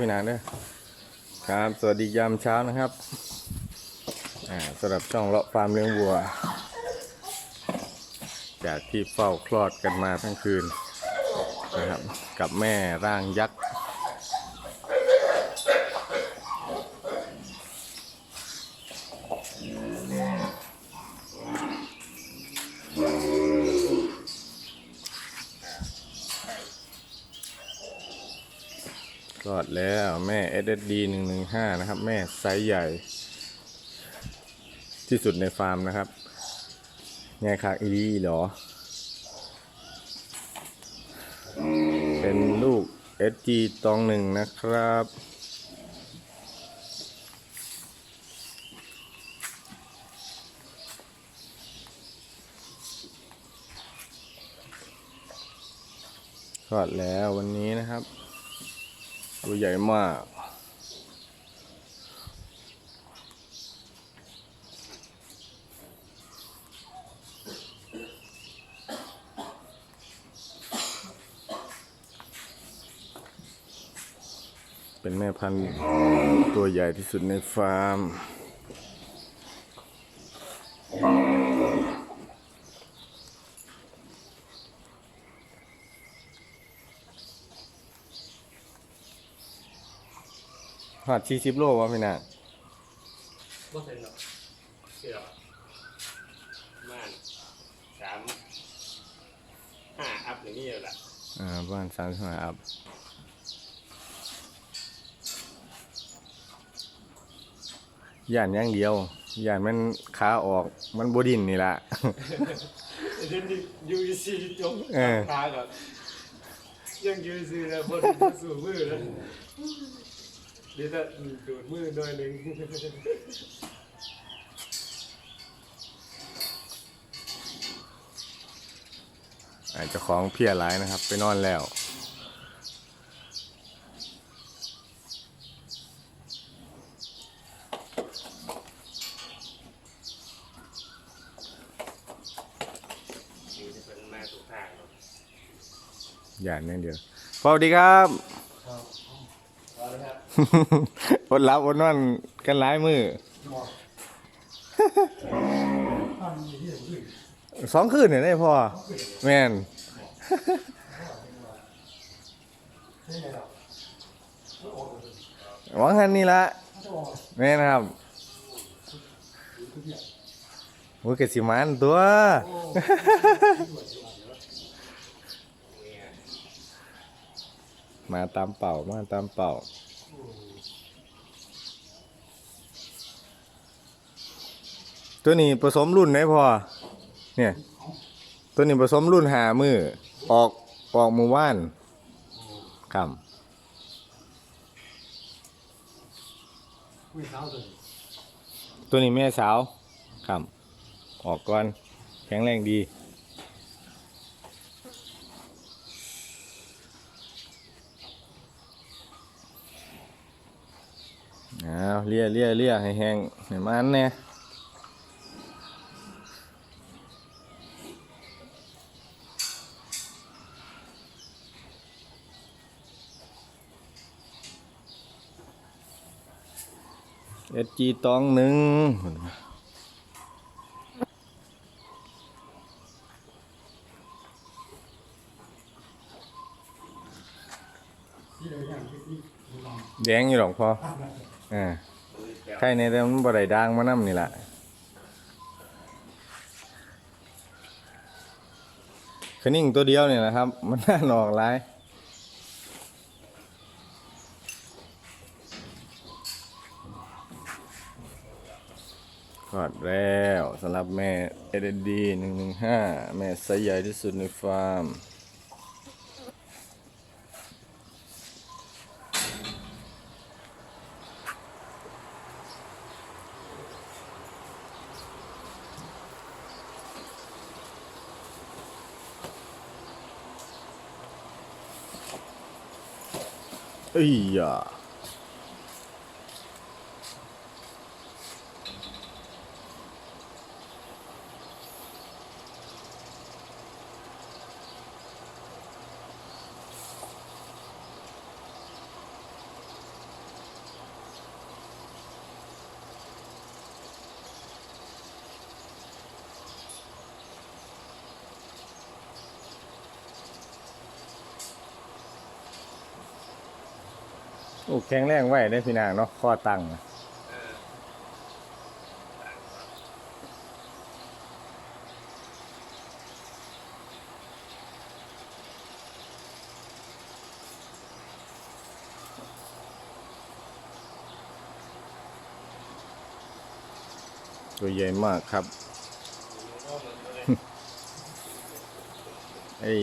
พี่นานเด้อครับ สวัสดียามเช้านะครับสำหรับช่องเลาะฟาร์มเลี้ยงวัว จากที่เฝ้าคลอดกันมาทั้งคืนนะครับ กับแม่ร่างยักษ์ อดแล้วแม่ SSD 115 นะครับ แม่ไซส์ใหญ่ ที่สุดในฟาร์มนะครับไงคากอีดีเหรอ เป็นลูก SG ตองหนึ่งนะครับคลอดแล้ววันนี้นะครับ ตัวใหญ่มาก เป็นแม่พันธุ์ตัวใหญ่ที่สุดในฟาร์ม หอดชีชิบโลวะพี่นาบ่เป็นหรอกเชื่อม่านสามห้าอัพอย่างนี้เลยล่ะอ่าบ้านสามสิบห้าอัพย่านอย่างเดียวย่านมันขาออกมันบดินนี่ละเดี๋ยวนี้ยูซีจบเออตาก่อนยังยูซีแล้วบนสู่มือแล้วเดี๋ยวจะดูดมือหน่อยหนึ่งอาจจะของเพลียหลายนะครับ ไปนอนแล้วยูจะเป็นมาถูกทางเนาะย่านอย่างเดียวสวัสดีครับ พอแล้วครับอดรับอดนอนกันหลายมือสองคืนเนี่ยได้พอแม่นหวังหันนี่ละแม่นครับโอ้ยกสิมันตัวมาตามเป่ามาตามเป่า ตัวนี้ผสมรุ่นไหนพอเนี่ย ตัวนี้ผสมรุ่นหามือออกออกมือว่านครับตัวนี้แม่สาวครับออกก่อนแข็งแรงดี เอาเลี่ยเลี่ยเลี่ยให้แห้งให้มันแน่เอจีตองหนึ่งแดงอยู่หรอกพอ อ่าใช่ในเรื่องมันบ่ได้ดังมานำนี่แหละคืนิ่งตัวเดียวเนี่ยนะครับ มันน่าหนอกหลายกอดแล้วสำหรับแม่เอเดดีหนึ่งหนึ่งห้าแม่ไซส์ใหญ่ที่สุดในฟาร์ม เอ้ โอ้แข็งแรงไว้ได้พี่นางเนาะข้อตั้งตัวใหญ่มากครับ เอนกันเลยไอ้